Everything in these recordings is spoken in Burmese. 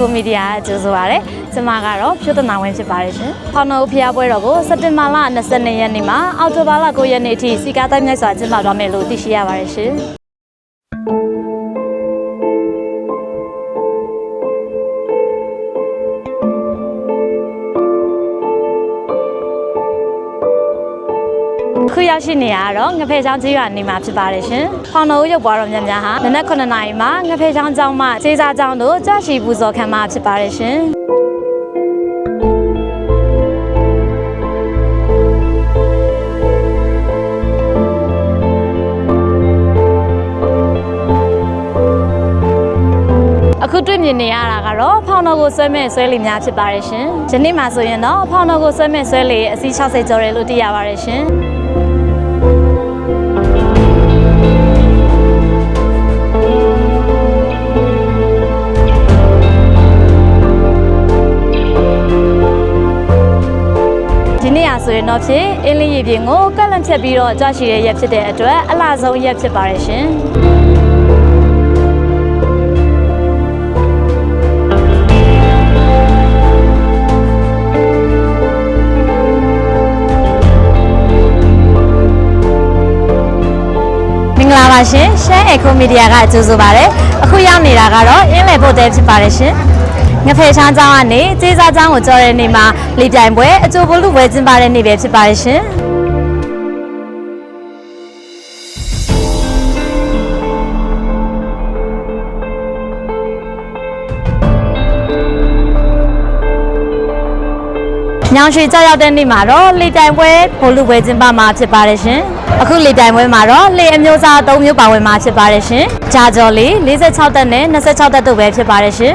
Eco Media ကကြိုဆိုပါရစေ။ကျွန်မကတော့ဖြိုးတနာဝင်းဖြစ်ပါတယ်ရှင်။ဖောင်တော်ဖျားပွဲတော်ကိုစက်တင်ဘာလ22ရက်နေ့မှာအောက်တိုဘာလ9ရက်နေ့အထိစီကားတိုင်းမြိုက်စွာကျင်းပသွားမယ်လို့သိရှိရပါတယ်ရှင်။ ခုရောက်ရှိနေရတော့ငဖဲချောင်းကြီးရွာနေမှာဖြစ်ပါတယ်ရှင်။ဖောင်တော်ဦးရုပ်ပွားတော်များများဟာနနက်9နာရီမှာငဖဲချောင်းကျောင်းမှစေစာကျောင်းတို့ကြာရှိပူဇော်ခံမှာဖြစ်ပါတယ်ရှင်။အခုတွေ့မြင်နေရတာကတော့ဖောင်တော်ကိုဆွဲမဲ့ဆွဲလီများဖြစ်ပါတယ်ရှင်။ဒီနေ့မှာဆိုရင်တော့ဖောင်တော်ကိုဆွဲမဲ့ဆွဲလီရဲ့အစီး60ကျော်တယ်လို့သိရပါတယ်ရှင်။ ဆိုရင်တော့ဖြစ်အင်းလင်းရေပြင်ကိုကန့်လန့်ဖြတ်ပြီးတော့ကြွရှိတဲ့ရက်ဖြစ်တဲ့အတွက်အလားဆုံးရက်ဖြစ်ပါတယ်ရှင်မင်္ဂလာပါရှင်ရှမ်းအေကိုမီဒီယာကကြိုဆိုပါရစေအခုရောက်နေတာကတော့အင်းလယ်ဖို့တဲဖြစ်ပါတယ်ရှင် ငဖယ်ချမ်းကျောင်းကနေကျေးစားကျောင်းကိုကြော်တဲ့နေ့မှာလေပြိုင်ပွဲအကျိုးဘလူပွဲကျင်းပတဲ့နေ့ပဲဖြစ်ပါတယ်ရှင်ညောင်ရွှေကြောက်ရောက်တဲ့နေ့မှာတော့လေပြိုင်ပွဲဘလူပွဲကျင်းပမှာဖြစ်ပါတယ်ရှင်အခုလေပြိုင်ပွဲမှာတော့လေအမျိုးအစား၃မျိုးပါဝင်မှာဖြစ်ပါတယ်ရှင်ဂျာကျော်လေး46တက်နဲ့26တက်တို့ပဲဖြစ်ပါတယ်ရှင်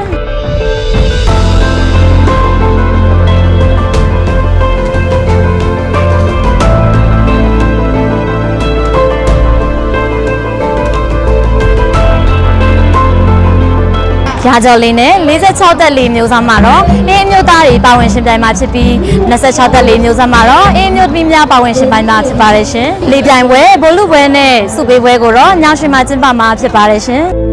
ရာကျော်လေးနဲ့46တက်လေးမျိုးစားမှာတော့အင်းအမျိုးသားတွေပါဝင်ရှင်ပြိုင်မှာဖြစ်ပြီး26တက်လေးမျိုးစားမှာတော့အင်းအမျိုးသမီးများပါဝင်ရှင်ပြိုင်မှာဖြစ်ပါတယ်ရှင်။လေပြိုင်ပွဲဘိုလ်လူပွဲနဲ့စုပေးပွဲကိုတော့ညရှင်မှာကျင်းပမှာဖြစ်ပါတယ်ရှင်။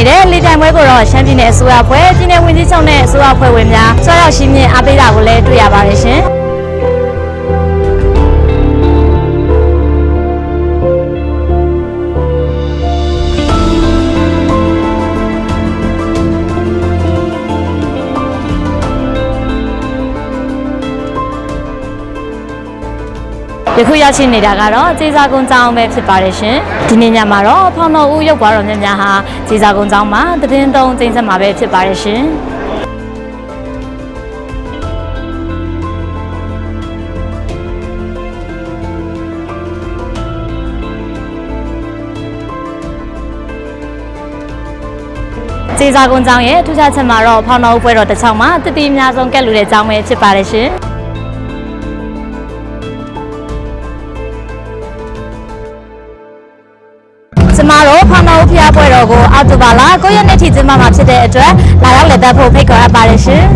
နေတဲ့လေတိုင်ပွဲကိုတော့ရှမ်းပြည်နယ်အစိုးရဖွဲ့ပြည်နယ်ဝန်ကြီးချုပ်နဲ့အစိုးရဖွဲ့ဝင်များဆွာရောက်ရှိမြင့်အားပေးတာကိုလည်းတွေ့ရပါတယ်ရှင်။ ယခုရောက်ရှိနေတာကတော့ကျေးစာကုန်းကျောင်းပဲဖြစ်ပါတယ်ရှင်ဒီနေ့ညမှာတော့ဖောင်တော်ဦးရုပ်ပွားတော်များများဟာကျေးစာကုန်းကျောင်းမှာတည်င်းသုံးကျင်းဆက်မှာပဲဖြစ်ပါတယ်ရှင်ကျေးစာကုန်းကျောင်းရဲ့ထူးခြားချက်မှာတော့ဖောင်တော်ဦးပွဲတော်တစ်ချောင်းမှာတတိအများဆုံးကက်လူတဲ့ကျောင်းပဲဖြစ်ပါတယ်ရှင် ကျမတို့ဖမအုပ်ဖျားပွဲတော်ကိုအောက်တိုဘာလ9ရက်နေ့ထိကျင်းပမှာဖြစ်တဲ့အတွက်လာရောက်လည်ပတ်ဖို့ဖိတ်ခေါ်အပ်ပါတယ်ရှင်။